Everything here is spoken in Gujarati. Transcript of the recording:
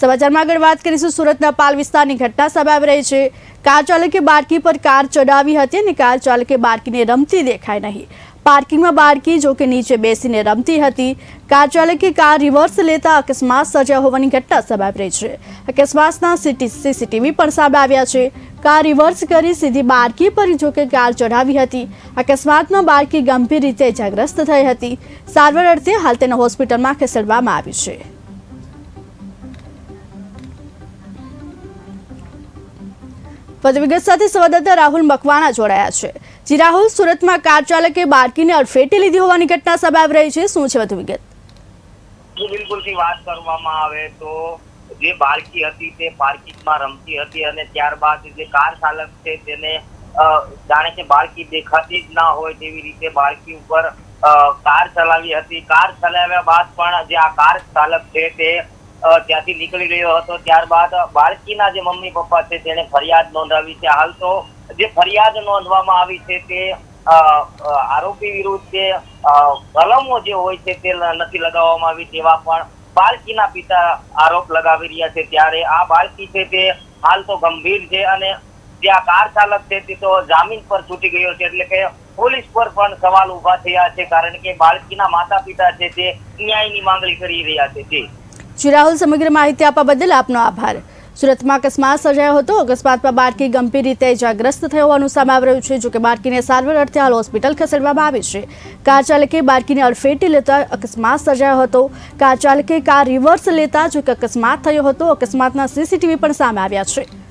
સમાચારમાં આગળ વાત કરીશું. સુરતના પાલ વિસ્તારની ઘટના સામે આવી રહી છે. કાર ચાલકે બાળકી પર કાર ચડાવી હતી અને કાર ચાલકે બાળકીને રમતી દેખાય નહીં. પાર્કિંગમાં બાળકી જો કે નીચે બેસીને રમતી હતી. કાર ચાલકે કાર રિવર્સ લેતા અકસ્માત સર્જાયો હોવાની ઘટના સામે આવી રહી છે. અકસ્માતના સીસીટીવી પણ સામે આવ્યા છે. કાર રિવર્સ કરી સીધી બાળકી પર જો કે કાર ચઢાવી હતી. અકસ્માતમાં બાળકી ગંભીર રીતે ઇજાગ્રસ્ત થઈ હતી. સારવાર અર્થે હાલ તેને હોસ્પિટલમાં ખસેડવામાં આવી છે. વિગત સાથે સંવાદદાતા રાહુલ મકવાણા જોડાયા છે. જી રાહુલ, સુરતમાં કાર ચાલકે બાળકીને અડફેટે લીધી હોવાની ઘટના સામે આવી રહી છે. શું છે વધુ વિગત? બિલકુલથી વાત કરવામાં આવે તો જે બાળકી હતી તે પાર્કિંગમાં રમતી હતી અને ત્યારબાદ જે કાર ચાલક છે તેને જાણે કે બાળકી દેખાતી જ ના હોય તેવી રીતે બાળકી ઉપર કાર ચલાવી હતી. કાર ચલાવ્યા બાદ પણ જે આ કાર ચાલક છે તે ત્યાંથી નીકળી ગયો હતો. ત્યારબાદ બાળકીના જે મમ્મી પપ્પા છે તેને ફરિયાદ નોંધાવી છે. હાલ તો જે ફરિયાદ નોંધવામાં આવી છે તે આરોપી વિરુદ્ધ જે કલમો જે હોય છે તે નથી લગાવવામાં આવી તેવા પણ બાળકીના પિતા આરોપ લગાવી રહ્યા છે. ત્યારે આ બાળકી છે તે હાલ તો ગંભીર છે અને જે આ કાર ચાલક છે તે તો જામીન પર છૂટી ગયો છે. એટલે કે પોલીસ પર પણ સવાલ ઊભા થયા છે. કારણ કે બાળકીના માતા પિતા છે તે ન્યાયની માંગણી કરી રહ્યા છે. જી. જી રાહુલ સમગ્ર માહિતી આપવા બદલ આપનો આભાર. સુરતમાં અકસ્માત સર્જાયો હતો. અકસ્માતમાં બાળકી ગંભીર રીતે ઇજાગ્રસ્ત થઈ હોવાનું સામે આવી રહ્યું છે, જોકે બાળકીને સારવાર અર્થે હાલ હોસ્પિટલ ખસેડવામાં આવી છે. કાર ચાલકે બાળકીને અડફેટી લેતા અકસ્માત સર્જાયો હતો. કાર ચાલકે કાર રિવર્સ લેતા જોકે અકસ્માત થયો હતો. અકસ્માતના સીસીટીવી પણ સામે આવ્યા છે.